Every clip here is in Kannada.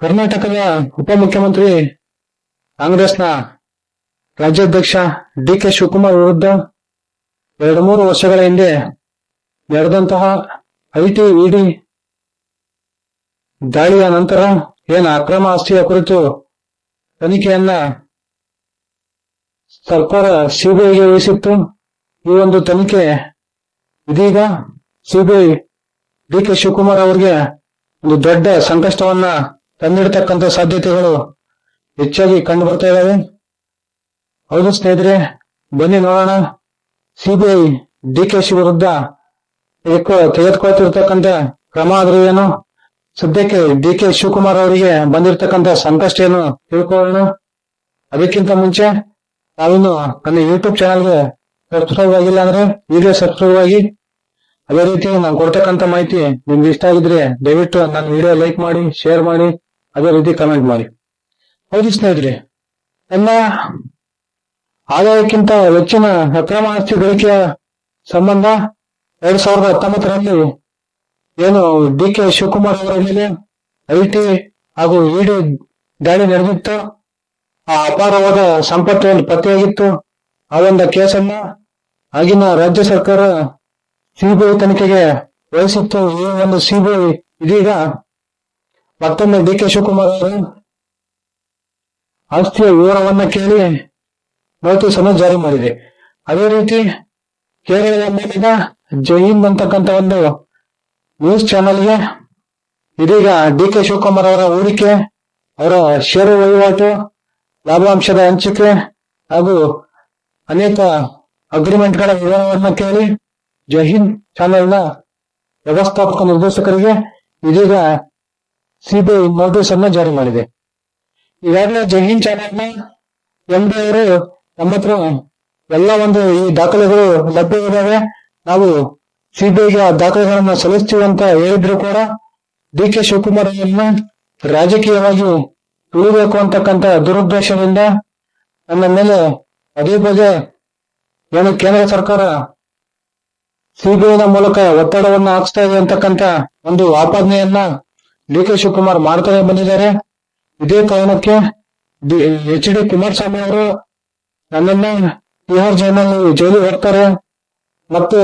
ಕರ್ನಾಟಕದ ಉಪಮುಖ್ಯಮಂತ್ರಿ ಕಾಂಗ್ರೆಸ್ನ ರಾಜ್ಯಾಧ್ಯಕ್ಷ ಡಿ ಕೆ ಶಿವಕುಮಾರ್ ವಿರುದ್ಧ ಎರಡು ಮೂರು ವರ್ಷಗಳ ಹಿಂದೆ ನಡೆದಂತಹ ಐಟಿ ಇಡಿ ದಾಳಿಯ ನಂತರ ಏನು ಅಕ್ರಮ ಆಸ್ತಿಯ ಕುರಿತು ತನಿಖೆಯನ್ನ ಸರ್ಕಾರ ಸಿಬಿಐಗೆ ವಹಿಸಿತ್ತು. ಈ ಒಂದು ತನಿಖೆ ಇದೀಗ ಸಿಬಿಐ ಡಿ ಕೆ ಶಿವಕುಮಾರ್ ಅವರಿಗೆ ಒಂದು ದೊಡ್ಡ ಸಂಕಷ್ಟವನ್ನ ತಂದಿಡತಕ್ಕಂತ ಸಾಧ್ಯತೆಗಳು ಹೆಚ್ಚಾಗಿ ಕಂಡು ಬರ್ತಾ ಇದಾವೆ ಹೌದು ಸ್ನೇಹಿತರೆ, ಬನ್ನಿ ನೋಡೋಣ. ಸಿಬಿಐ ಡಿ ಕೆ ಶಿ ವಿರುದ್ಧ ತೆಗೆದುಕೊಳ್ತಿರ್ತಕ್ಕಂಥ ಕ್ರಮ ಆದ್ರೂ ಏನು? ಸದ್ಯಕ್ಕೆ ಡಿ ಕೆ ಶಿವಕುಮಾರ್ ಅವರಿಗೆ ಬಂದಿರತಕ್ಕಂತ ಸಂಕಷ್ಟ ಏನು ತಿಳ್ಕೊಳ್ಳೋಣ. ಅದಕ್ಕಿಂತ ಮುಂಚೆ ನಾವಿನ್ನು ನನ್ನ ಯೂಟ್ಯೂಬ್ ಚಾನಲ್ಗೆ ಸಬ್ಸ್ಕ್ರೈಬ್ ಆಗಿಲ್ಲ ಅಂದ್ರೆ ವಿಡಿಯೋ ಸಬ್ಸ್ಕ್ರೈಬ್ ಆಗಿ ಅದೇ ರೀತಿ ನಾನು ಕೊಡ್ತಕ್ಕಂಥ ಮಾಹಿತಿ ನಿಮ್ಗೆ ಇಷ್ಟ ಆಗಿದ್ರೆ ದಯವಿಟ್ಟು ನನ್ನ ವಿಡಿಯೋ ಲೈಕ್ ಮಾಡಿ ಶೇರ್ ಮಾಡಿ. ಅದೇ ರೀತಿ ಕಮೆಂಟ್ ಮಾಡಿ. ಹೌದು ಸ್ನೇಹಿತರೆ ನನ್ನ ಆದಾಯಕ್ಕಿಂತ ಹೆಚ್ಚಿನ ಅಕ್ರಮ ಆಸ್ತಿ ಗಳಿಕೆಯ ಸಂಬಂಧ ಎರಡ್ ಸಾವಿರದ ಹತ್ತೊಂಬತ್ತರಲ್ಲಿ ಏನು ಡಿ ಕೆ ಶಿವಕುಮಾರ್ ಅವರ ಮೇಲೆ ಐಟಿ ಹಾಗೂ ಇಡಿ ದಾಳಿ ನಡೆದಿತ್ತು. ಆ ಅಪಾರವಾದ ಸಂಪತ್ತು ಪತ್ತೆಯಾಗಿತ್ತು. ಆ ಒಂದು ಕೇಸನ್ನ ಆಗಿನ ರಾಜ್ಯ ಸರ್ಕಾರ ಸಿಬಿಐ ತನಿಖೆಗೆ ವಹಿಸಿತ್ತು. ಈ ಒಂದು ಸಿಬಿಐ ಇದೀಗ ಮತ್ತೊಮ್ಮೆ ಡಿ ಕೆ ಶಿವಕುಮಾರ್ ಅವರು, ಆಸ್ತಿಯ ವಿವರವನ್ನ ಕೇಳಿ ನೋಟಿಸ್ ಅನ್ನು ಜಾರಿ ಮಾಡಿದೆ. ಅದೇ ರೀತಿ ಕೇರಳದ ಮೇಲಿನ ಜೈನ್ ಅಂತಕ್ಕಂಥ ಒಂದು ನ್ಯೂಸ್ ಚಾನೆಲ್ಗೆ ಇದೀಗ ಡಿ ಕೆ ಶಿವಕುಮಾರ್ ಅವರ ಹೂಡಿಕೆ, ಅವರ ಷೇರು ವಹಿವಾಟು, ಲಾಭಾಂಶದ ಹಂಚಿಕೆ ಹಾಗೂ ಅನೇಕ ಅಗ್ರಿಮೆಂಟ್ಗಳ ವಿವರವನ್ನ ಕೇಳಿ ಜಹಿಂದ್ ಚಾನೆಲ್ನ ವ್ಯವಸ್ಥಾಪಕ ನಿರ್ದೇಶಕರಿಗೆ ಇದೀಗ ಸಿಬಿಐ ನೋಟಿಸ್ ಅನ್ನ ಜಾರಿ ಮಾಡಿದೆ. ಈಗಾಗಲೇ ಜಹಿಂದ್ ಎಂ ಡಿ ಅವರು ನಮ್ಮ ಹತ್ರ ಎಲ್ಲ ಒಂದು ಈ ದಾಖಲೆಗಳು ಲಭ್ಯವಿದ್ದಾವೆ ನಾವು ಸಿಬಿಐಗೆ ಆ ದಾಖಲೆಗಳನ್ನ ಸಲ್ಲಿಸ್ತೀವಿ ಅಂತ ಹೇಳಿದ್ರು ಕೂಡ ಡಿ ಕೆ ಶಿವಕುಮಾರ್ ಅವರನ್ನ ರಾಜಕೀಯವಾಗಿ ತುಳಿಬೇಕು ಅಂತಕ್ಕಂತ ದುರುದ್ದೇಶದಿಂದ ನನ್ನ ಮೇಲೆ ಅದೇ ಬಗ್ಗೆ ಏನು ಕೇಂದ್ರ ಸರ್ಕಾರ ಸಿಬಿಐನ ಮೂಲಕ ಒತ್ತಡವನ್ನು ಹಾಕ್ಸ್ತಾ ಇದೆ ಅಂತಕ್ಕಂತ ಒಂದು ಆಪಾದನೆಯನ್ನ ಡಿ ಕೆ ಶಿವಕುಮಾರ್ ಮಾಡ್ತಾನೆ ಬಂದಿದ್ದಾರೆ. ಇದೇ ಕಾರಣಕ್ಕೆ ಎಚ್ ಡಿ ಕುಮಾರಸ್ವಾಮಿ ಅವರು ನನ್ನನ್ನ ಬಿಹಾರ್ ಜೈಲಿನಲ್ಲಿ ಜೈಲಿಗೆ ಹೋಗ್ತಾರೆ. ಮತ್ತು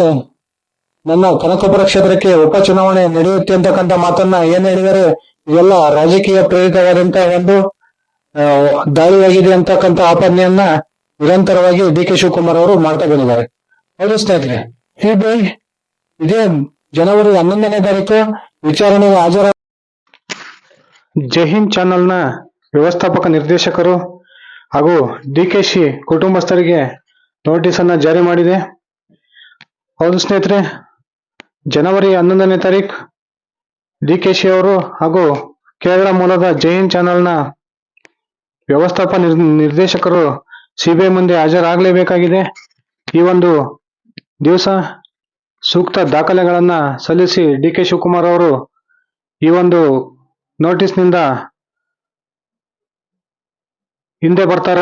ನನ್ನ ಕನಕಪುರ ಕ್ಷೇತ್ರಕ್ಕೆ ಉಪಚುನಾವಣೆ ನಡೆಯುತ್ತೆ ಅಂತಕ್ಕಂಥ ಮಾತನ್ನ ಏನ್ ಹೇಳಿದರೆ ಇವೆಲ್ಲ ರಾಜಕೀಯ ಪ್ರೇರಿತವಾದಂತಹ ಒಂದು ದಾಳಿಯಾಗಿದೆ ಅಂತಕ್ಕಂಥ ಆಪಾದನೆಯನ್ನ ನಿರಂತರವಾಗಿ ಡಿ ಕೆ ಶಿವಕುಮಾರ್ ಅವರು ಮಾಡ್ತಾ ಬಂದಿದ್ದಾರೆ. ಹೌದು ಸ್ನೇಹಿತರೆ ಇದೇ ಜನವರಿ ಹನ್ನೊಂದನೇ ತಾರೀಕು ವಿಚಾರಣೆಗೆ ಹಾಜರ ಜೈಹಿಂದ್ ಚಾನೆಲ್ನ ವ್ಯವಸ್ಥಾಪಕ ನಿರ್ದೇಶಕರು ಹಾಗೂ ಡಿ ಕೆ ಶಿ ಕುಟುಂಬಸ್ಥರಿಗೆ ನೋಟಿಸ್ ಅನ್ನ ಜಾರಿ ಮಾಡಿದೆ. ಹೌದು ಸ್ನೇಹಿತರೆ, ಜನವರಿ ಹನ್ನೊಂದನೇ ತಾರೀಕು ಶಿ ಅವರು ಹಾಗೂ ಕೇರಳ ಮೂಲದ ಜೈನ್ ಚಾನೆಲ್ನ ವ್ಯವಸ್ಥಾಪಕ ನಿರ್- ನಿರ್ದೇಶಕರು ಸಿಬಿಐ ಮುಂದೆ ಹಾಜರಾಗಲೇಬೇಕಾಗಿದೆ. ಈ ಒಂದು ದಿವಸ ಸೂಕ್ತ ದಾಖಲೆಗಳನ್ನ ಸಲ್ಲಿಸಿ ಡಿ ಕೆ ಶಿವಕುಮಾರ್ ಅವರು ಈ ಒಂದು ನೋಟಿಸ್ನಿಂದ ಹಿಂದೆ ಬರ್ತಾರ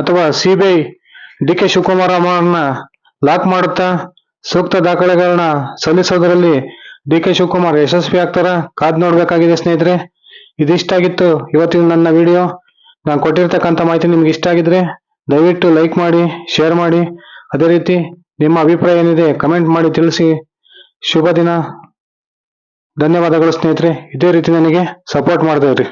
ಅಥವಾ ಸಿಬಿಐ ಡಿ ಕೆ ಶಿವಕುಮಾರ್ ಅವರನ್ನ ಲಾಕ್ ಮಾಡುತ್ತಾ ಸೂಕ್ತ ದಾಖಲೆಗಳನ್ನ ಸಲ್ಲಿಸೋದರಲ್ಲಿ ಡಿ ಕೆ ಶಿವಕುಮಾರ್ ಯಶಸ್ವಿ ಆಗ್ತಾರ. ಕಾದ್ ನೋಡ್ಬೇಕಾಗಿದೆ ಸ್ನೇಹಿತರೆ. ಇದಿಷ್ಟಾಗಿತ್ತು ಇವತ್ತಿನ ನನ್ನ ವಿಡಿಯೋ. ನಾನು ಕೊಟ್ಟಿರ್ತಕ್ಕಂಥ ಮಾಹಿತಿ ನಿಮ್ಗೆ ಇಷ್ಟ ಆಗಿದ್ರೆ ದಯವಿಟ್ಟು ಲೈಕ್ ಮಾಡಿ, ಶೇರ್ ಮಾಡಿ. ಅದೇ ರೀತಿ ನಿಮ್ಮ ಅಭಿಪ್ರಾಯ ಏನಿದೆ ಕಮೆಂಟ್ ಮಾಡಿ ತಿಳಿಸಿ. ಶುಭ ದಿನ. ಧನ್ಯವಾದಗಳು ಸ್ನೇಹಿತರೆ. ಇದೇ ರೀತಿ ನನಗೆ ಸಪೋರ್ಟ್ ಮಾಡ್ತಾ ಇರಿ